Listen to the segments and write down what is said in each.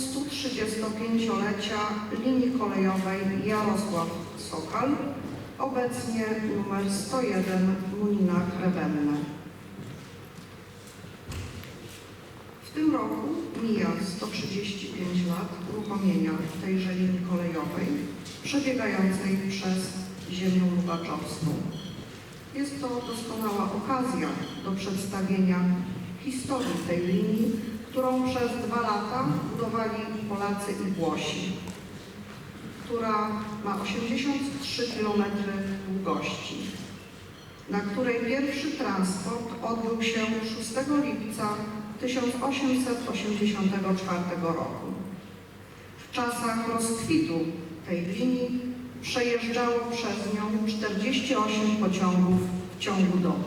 135-lecia linii kolejowej Jarosław-Sokal, obecnie numer 101 Munina Krebenne. W tym roku mija 135 lat uruchomienia tejże linii kolejowej przebiegającej przez ziemię lubaczowską. Jest to doskonała okazja do przedstawienia historii tej linii, którą przez dwa lata budowali Polacy i Włosi, która ma 83 km długości, na której pierwszy transport odbył się 6 lipca 1884 roku. W czasach rozkwitu tej linii przejeżdżało przez nią 48 pociągów w ciągu doby.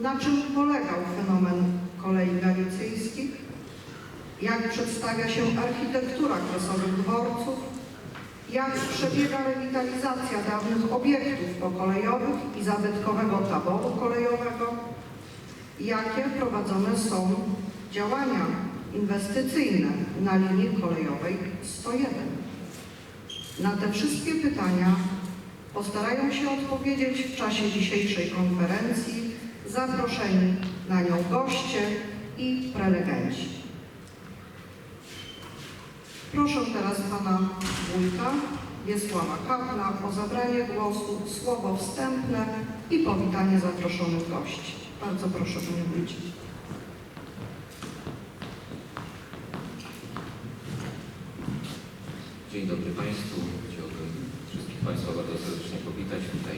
Na czym polegał fenomen kolei galicyjskich? Jak przedstawia się architektura kresowych dworców? Jak przebiega rewitalizacja dawnych obiektów pokolejowych i zabytkowego taboru kolejowego? Jakie prowadzone są działania inwestycyjne na linii kolejowej 101? Na te wszystkie pytania postarają się odpowiedzieć w czasie dzisiejszej konferencji zaproszeni na nią goście i prelegenci. Proszę teraz pana wójta Wiesława Kapla o zabranie głosu, słowo wstępne i powitanie zaproszonych gości. Bardzo proszę, panie wójcie. Dzień dobry Państwu. Chciałbym wszystkich Państwa bardzo serdecznie powitać tutaj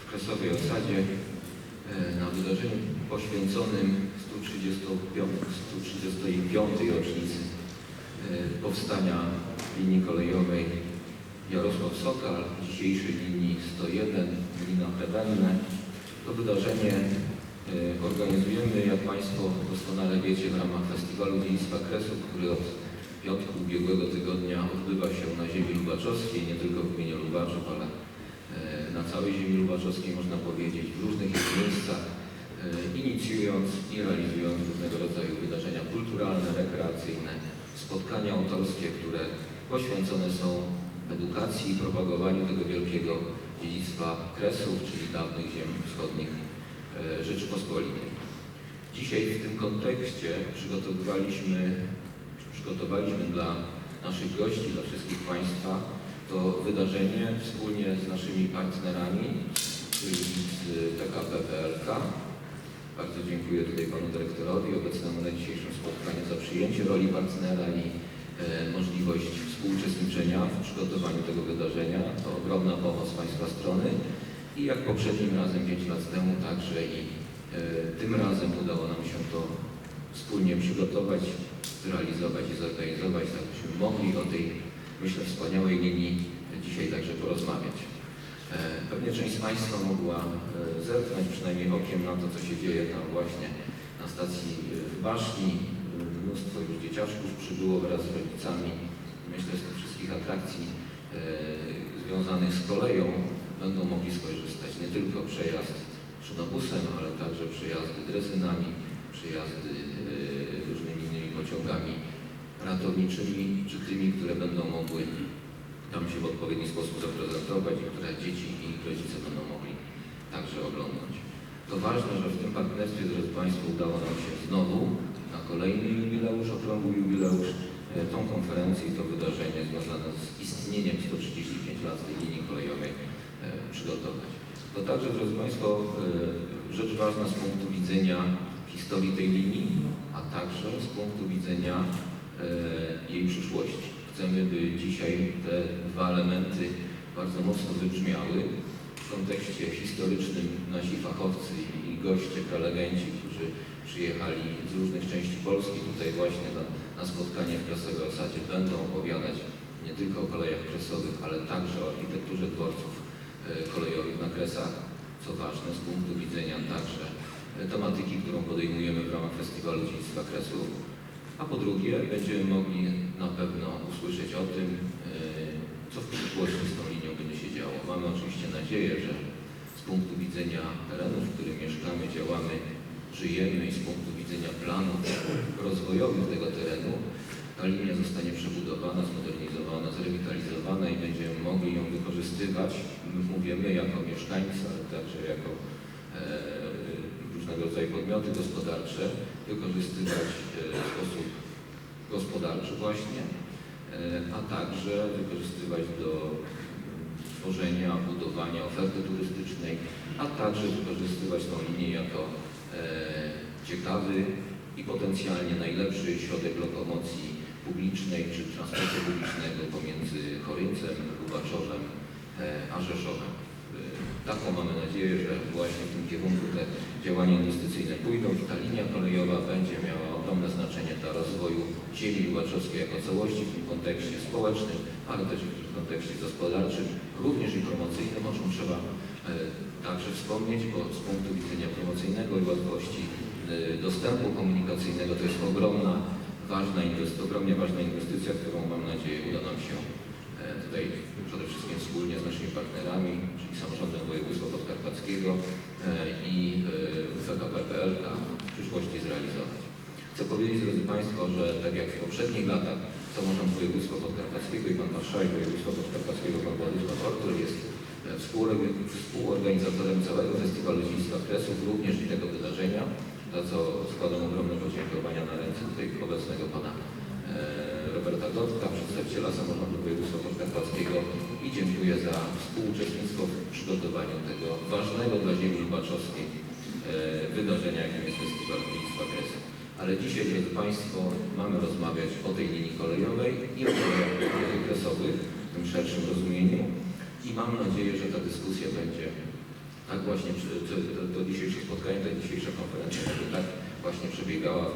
w Kresowej Osadzie e, na wydarzeniu poświęconym 135, 135 rocznicy e, powstania linii kolejowej Jarosław-Sokal, dzisiejszej linii 101, Gmina Chlebenne. To wydarzenie e, organizujemy, jak Państwo doskonale wiecie, w ramach Festiwalu Dziedzictwa Kresów, który od piątku ubiegłego tygodnia odbywa się na ziemi lubaczowskiej, nie tylko w gminie Lubaczów, ale e, na całej ziemi lubaczowskiej można powiedzieć, w różnych miejscach, inicjując i realizując różnego rodzaju wydarzenia kulturalne, rekreacyjne, spotkania autorskie, które poświęcone są edukacji i propagowaniu tego wielkiego dziedzictwa Kresów, czyli dawnych ziem wschodnich e, Rzeczypospolitej. Dzisiaj w tym kontekście przygotowywaliśmy przygotowaliśmy dla naszych gości, dla wszystkich Państwa to wydarzenie wspólnie z naszymi partnerami, czyli z PKP PLK. Bardzo dziękuję tutaj Panu Dyrektorowi obecnemu na dzisiejszym spotkaniu za przyjęcie roli partnera i e, możliwość współuczestniczenia w przygotowaniu tego wydarzenia. To ogromna pomoc z Państwa strony i jak poprzednim razem 5 lat temu także i e, tym razem udało nam się to wspólnie przygotować, zrealizować i zorganizować, tak byśmy mogli o tej, myślę, wspaniałej linii dzisiaj także porozmawiać. E, Pewnie część z Państwa mogła e, zerknąć przynajmniej okiem na to, co się dzieje tam właśnie na stacji w Baszni. E, Mnóstwo już dzieciaczków przybyło wraz z rodzicami. Myślę, że z tych wszystkich atrakcji związanych z koleją będą mogli skorzystać. Nie tylko przejazd szynobusem, ale także przejazdy drezynami, przejazdy różnymi innymi pociągami ratowniczymi, czy tymi, które będą mogły tam się w odpowiedni sposób zaprezentować i które dzieci i ich rodzice będą mogli także oglądać. To ważne, że w tym partnerstwie, drodzy Państwo, udało nam się znowu na kolejny jubileusz, okrągły jubileusz, e, tą konferencję i to wydarzenie związane z istnieniem 135 lat tej linii kolejowej e, przygotować. To także, drodzy Państwo, e, rzecz ważna z punktu widzenia historii tej linii, a także z punktu widzenia jej przyszłości. Chcemy, by dzisiaj te dwa elementy bardzo mocno wybrzmiały. W kontekście historycznym nasi fachowcy i goście, prelegenci, którzy przyjechali z różnych części Polski tutaj właśnie na, na spotkanie w Kresowej Osadzie będą opowiadać nie tylko o kolejach kresowych, ale także o architekturze dworców e, kolejowych na Kresach, co ważne z punktu widzenia także tematyki, którą podejmujemy w ramach Festiwalu Dziedzictwa Kresów. A po drugie, będziemy mogli na pewno usłyszeć o tym, e, co w przyszłości z tą linią będzie się działo. Mamy oczywiście nadzieję, że z punktu widzenia terenu, w którym mieszkamy, działamy, żyjemy i z punktu widzenia planów rozwojowych tego terenu, ta linia zostanie przebudowana, zmodernizowana, zrewitalizowana i będziemy mogli ją wykorzystywać, mówię my jako mieszkańcy, ale także jako e, różnego rodzaju podmioty gospodarcze, wykorzystywać e, w sposób gospodarczy właśnie, e, a także wykorzystywać do tworzenia, budowania oferty turystycznej, a także wykorzystywać tą linię jako e, ciekawy i potencjalnie najlepszy środek lokomocji publicznej czy transportu publicznego pomiędzy Choryncem, Lubaczowem a Rzeszowem. Taką mamy nadzieję, że właśnie w tym kierunku te działania inwestycyjne pójdą i ta linia kolejowa będzie miała ogromne znaczenie dla rozwoju ziemi lubaczowskiej jako całości w kontekście społecznym, ale też w kontekście gospodarczym, również i promocyjnym, o czym trzeba e, także wspomnieć, bo z punktu widzenia promocyjnego i łatwości e, dostępu komunikacyjnego to jest ogromna, ważna ogromnie ważna inwestycja, którą mam nadzieję uda nam się tutaj przede wszystkim wspólnie z naszymi partnerami, czyli samorządem województwa podkarpackiego e, i PKP PLK w przyszłości zrealizować. Chcę powiedzieć, drodzy Państwo, że tak jak w poprzednich latach samorząd województwa podkarpackiego i pan marszałek województwa podkarpackiego, pan Władysław Ortur jest e, współorga- współorganizatorem całego festiwalu Dziedzictwa Kresów, również i tego wydarzenia, za co składam ogromne podziękowania na ręce tutaj obecnego pana e, Roberta Dotka, przedstawiciela samorządu województwa podkarpackiego i dziękuję za współuczestnictwo w przygotowaniu tego ważnego dla ziemi lubaczowskiej e, wydarzenia, jakim jest Festiwal Dziedzictwa Kresów. Ale dzisiaj, drodzy Państwo, mamy rozmawiać o tej linii kolejowej i o kolejach kresowych w tym szerszym rozumieniu i mam nadzieję, że ta dyskusja będzie tak właśnie to, to, dzisiejsze spotkanie, ta dzisiejsza konferencja będzie tak właśnie przebiegała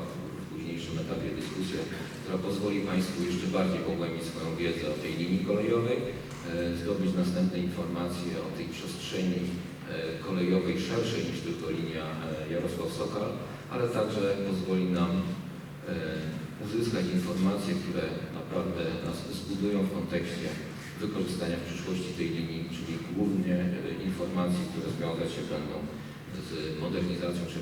późniejszym etapie dyskusja, która pozwoli Państwu jeszcze bardziej pogłębić swoją wiedzę o tej linii kolejowej, e, zdobyć następne informacje o tej przestrzeni e, kolejowej szerszej niż tylko linia e, Jarosław-Sokal, ale także pozwoli nam uzyskać informacje, które naprawdę nas zbudują w kontekście wykorzystania w przyszłości tej linii, czyli głównie informacji, które związać się będą z modernizacją czy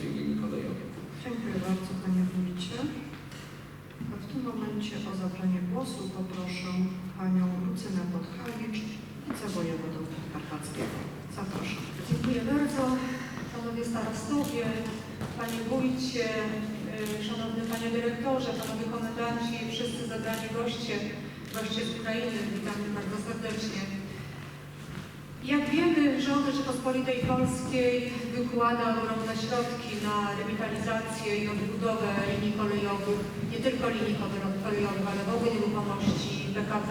tej linii kolejowej. Dziękuję bardzo Panie Wójcie. A w tym momencie o zabranie głosu poproszę Panią Lucynę Podchawicz, wicewojewodę Karpackiego. Zapraszam. Dziękuję bardzo. Panowie starostowie, Panie Wójcie, y, Szanowny Panie Dyrektorze, Panowie Komendanci, wszyscy zabrani goście, goście z Ukrainy, witamy bardzo serdecznie. Jak wiemy, rząd Rzeczypospolitej Polskiej wykłada ogromne środki na rewitalizację i odbudowę linii kolejowych, nie tylko linii kolejowych, ale w ogóle nieruchomości PKP.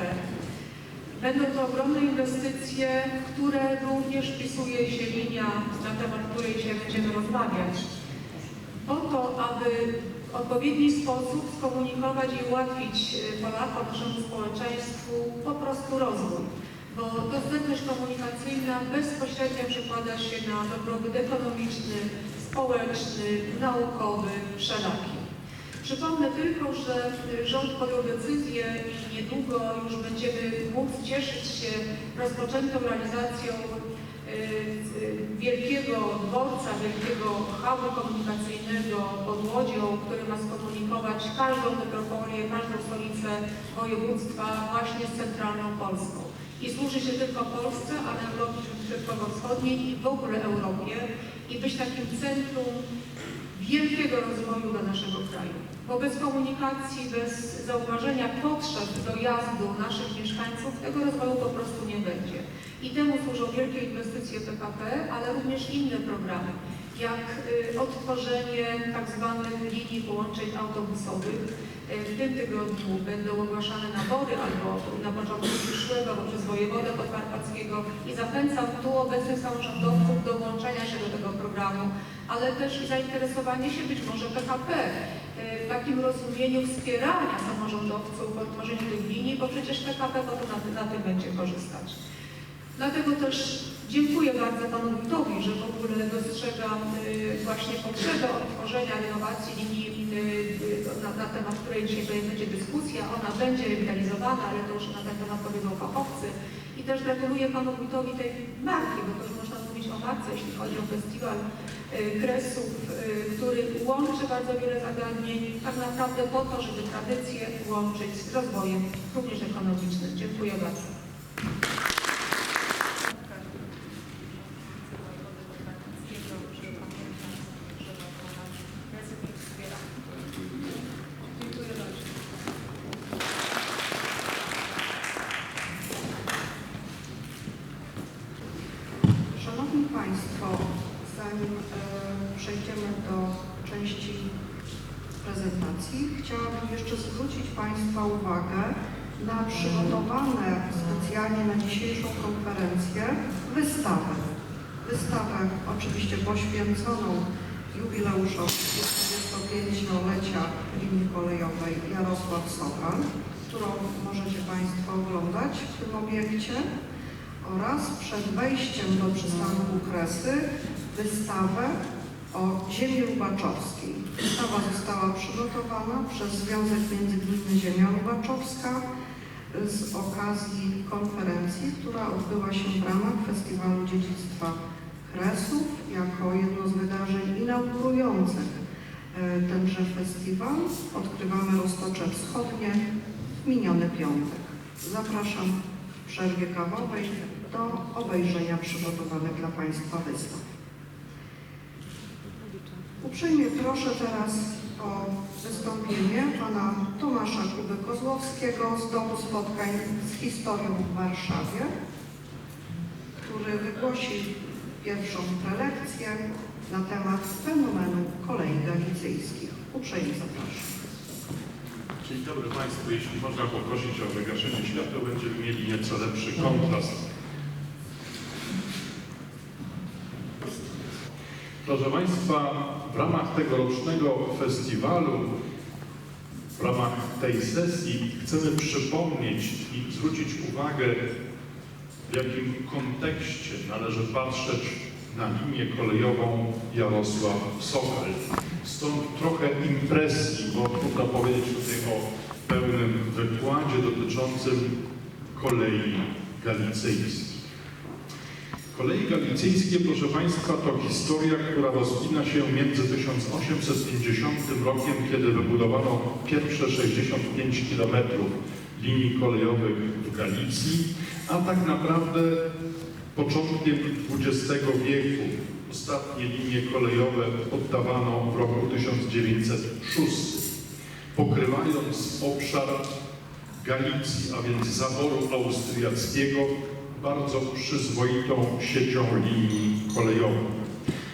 Będą to ogromne inwestycje, które również wpisuje się linia, na temat której dzisiaj będziemy rozmawiać, po to, aby w odpowiedni sposób skomunikować i ułatwić y, Polakom, naszemu społeczeństwu po prostu rozwój. Bo dostępność komunikacyjna bezpośrednio przekłada się na dobrobyt ekonomiczny, społeczny, naukowy, wszelaki. Przypomnę tylko, że y, rząd podjął decyzję i niedługo już będziemy móc cieszyć się rozpoczętą realizacją y, y, wielkiego dworca, wielkiego hubu komunikacyjnego pod Łodzią, który ma skomunikować każdą metropolię, każdą stolicę województwa właśnie z centralną Polską. I służy się tylko Polsce, ale Europie Środkowo-Wschodniej i w ogóle Europie i być takim centrum wielkiego rozwoju dla naszego kraju. Bo bez komunikacji, bez zauważenia potrzeb dojazdu naszych mieszkańców tego rozwoju po prostu nie będzie. I temu służą wielkie inwestycje PKP, ale również inne programy, jak y, odtworzenie tak zwanych linii połączeń autobusowych. Y, W tym tygodniu będą ogłaszane nabory albo na początku przyszłego poprzez wojewodę podkarpackiego i zachęcam tu obecnych samorządowców do włączenia się do tego programu, ale też zainteresowanie się być może PKP y, w takim rozumieniu wspierania samorządowców w odtworzeniu tych linii, bo przecież PKP na, na tym będzie korzystać. Dlatego też dziękuję bardzo Panu Wójtowi, że w ogóle dostrzega y, właśnie potrzebę odtworzenia renowacji linii y, y, na, na temat której dzisiaj tutaj będzie dyskusja. Ona będzie rewitalizowana, ale to już na ten temat powiedzą fachowcy. I też gratuluję Panu Wójtowi tej marki, bo to już można mówić informację, jeśli chodzi o festiwal Kresów, który łączy bardzo wiele zagadnień, tak naprawdę po to, żeby tradycje łączyć z rozwojem również ekonomicznym. Dziękuję bardzo. Dziękuję bardzo. Szanowni Państwo, zanim e, przejdziemy do części prezentacji, chciałabym jeszcze zwrócić Państwa uwagę na przygotowane specjalnie na dzisiejszą konferencję wystawę. Wystawę oczywiście poświęconą jubileuszowi 25-lecia linii kolejowej Jarosław Sokal, którą możecie Państwo oglądać w tym obiekcie oraz przed wejściem do przystanku Kresy wystawę o ziemi lubaczowskiej. Wystawa została przygotowana przez Związek Międzygminny Ziemia Lubaczowska z okazji konferencji, która odbyła się w ramach Festiwalu Dziedzictwa Kresów jako jedno z wydarzeń inaugurujących e, tenże festiwal. Odkrywamy Roztocze Wschodnie w miniony piątek. Zapraszam w przerwie kawowej do obejrzenia przygotowanych dla Państwa wystaw. Uprzejmie proszę teraz o wystąpienie pana Tomasza Kuby Kozłowskiego z Domu Spotkań z Historią w Warszawie, który wygłosi pierwszą prelekcję na temat fenomenu kolei galicyjskich. Uprzejmie zapraszam. Dzień dobry Państwu. Jeśli można poprosić o wygaszenie światła, będziemy mieli nieco lepszy kontrast. Proszę Państwa, w ramach tegorocznego festiwalu, w ramach tej sesji chcemy przypomnieć i zwrócić uwagę, w jakim kontekście należy patrzeć na linię kolejową Jarosław Sokal. Stąd trochę impresji, bo trudno powiedzieć tutaj o pełnym wykładzie dotyczącym kolei galicyjskich. Kolei galicyjskie, proszę Państwa, to historia, która rozwina się między 1850 rokiem, kiedy wybudowano pierwsze 65 km linii kolejowych w Galicji, a tak naprawdę początkiem XX wieku. Ostatnie linie kolejowe oddawano w roku 1906, pokrywając obszar Galicji, a więc zaboru austriackiego, bardzo przyzwoitą siecią linii kolejowych.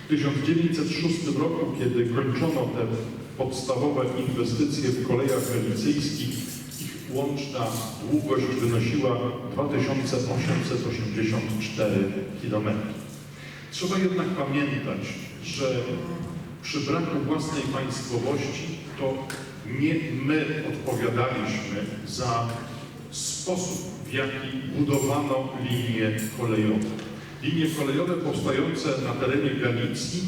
W 1906 roku, kiedy kończono te podstawowe inwestycje w kolejach galicyjskich, ich łączna długość wynosiła 2884 km. Trzeba jednak pamiętać, że przy braku własnej państwowości to nie my odpowiadaliśmy za sposób, w jaki budowano linie kolejowe. Linie kolejowe powstające na terenie Galicji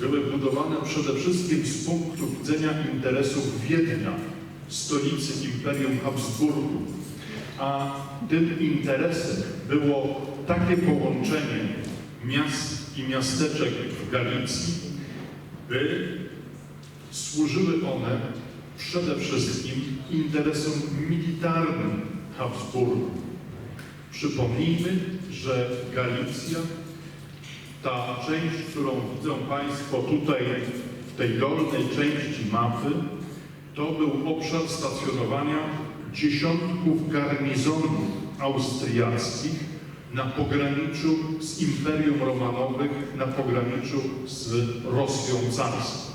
były budowane przede wszystkim z punktu widzenia interesów Wiednia, stolicy Imperium Habsburgu. A tym interesem było takie połączenie miast i miasteczek w Galicji, by służyły one przede wszystkim interesom militarnym Habsburgu. Przypomnijmy, że Galicja, ta część, którą widzą Państwo tutaj w tej dolnej części mapy, to był obszar stacjonowania dziesiątków garnizonów austriackich na pograniczu z Imperium Romanowych, na pograniczu z Rosją carską.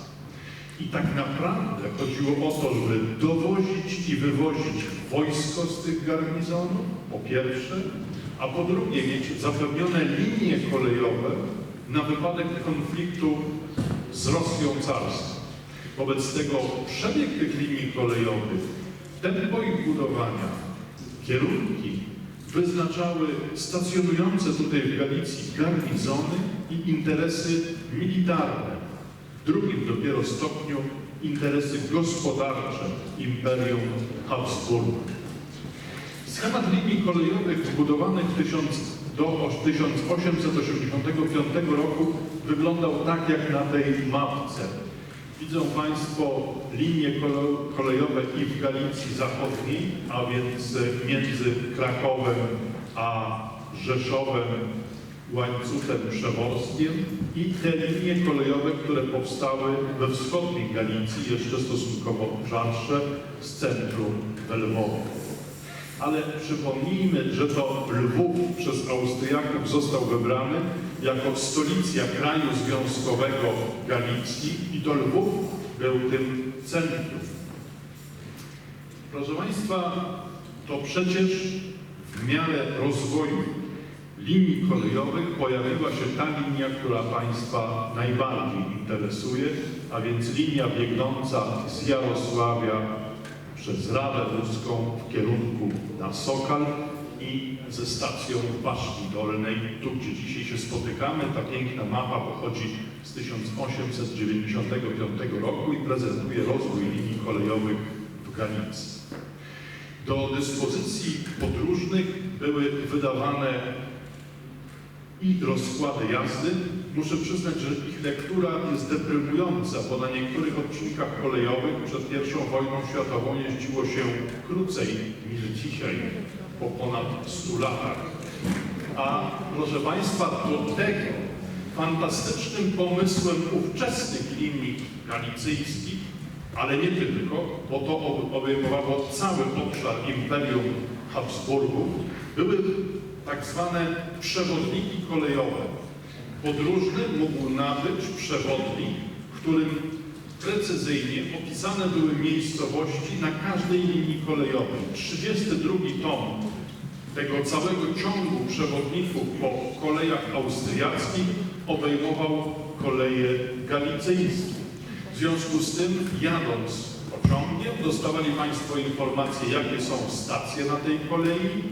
I tak naprawdę chodziło o to, żeby dowozić i wywozić wojsko z tych garnizonów, po pierwsze, a po drugie mieć zapewnione linie kolejowe na wypadek konfliktu z Rosją carską. Wobec tego przebieg tych linii kolejowych, tempo ich budowania, kierunki wyznaczały stacjonujące tutaj w Galicji garnizony i interesy militarne. W drugim dopiero stopniu interesy gospodarcze Imperium Habsburgu. Schemat linii kolejowych zbudowanych do 1885 roku wyglądał tak jak na tej mapce. Widzą Państwo linie kolejowe i w Galicji Zachodniej, a więc między Krakowem a Rzeszowem, łańcuchem przemorskim i te linie kolejowe, które powstały we wschodniej Galicji, jeszcze stosunkowo rzadsze, z centrum we Lwowie. Ale przypomnijmy, że to Lwów przez Austriaków został wybrany jako stolica kraju związkowego Galicji i to Lwów był tym centrum. Proszę Państwa, to przecież w miarę rozwoju linii kolejowych pojawiła się ta linia, która Państwa najbardziej interesuje, a więc linia biegnąca z Jarosławia przez Radę Ruską w kierunku na Sokal i ze stacją Baszki Dolnej, tu gdzie dzisiaj się spotykamy. Ta piękna mapa pochodzi z 1895 roku i prezentuje rozwój linii kolejowych w Galicji. Do dyspozycji podróżnych były wydawane i rozkłady jazdy. Muszę przyznać, że ich lektura jest deprymująca, bo na niektórych odcinkach kolejowych przed I wojną światową jeździło się krócej niż dzisiaj, po ponad 100 latach. A proszę Państwa, do tego fantastycznym pomysłem ówczesnych linii galicyjskich, ale nie tylko, bo to ob- obejmowało cały obszar Imperium Habsburgów, były tak zwane przewodniki kolejowe. Podróżny mógł nabyć przewodnik, w którym precyzyjnie opisane były miejscowości na każdej linii kolejowej. 32 tom tego całego ciągu przewodników po kolejach austriackich obejmował koleje galicyjskie. W związku z tym, jadąc pociągiem, dostawali Państwo informacje, jakie są stacje na tej kolei,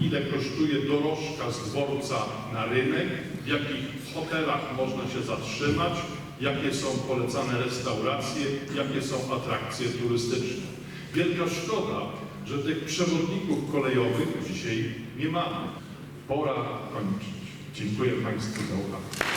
ile kosztuje dorożka z dworca na rynek, w jakich hotelach można się zatrzymać, jakie są polecane restauracje, jakie są atrakcje turystyczne. Wielka szkoda, że tych przewodników kolejowych dzisiaj nie mamy. Pora kończyć. Dziękuję Państwu za uwagę.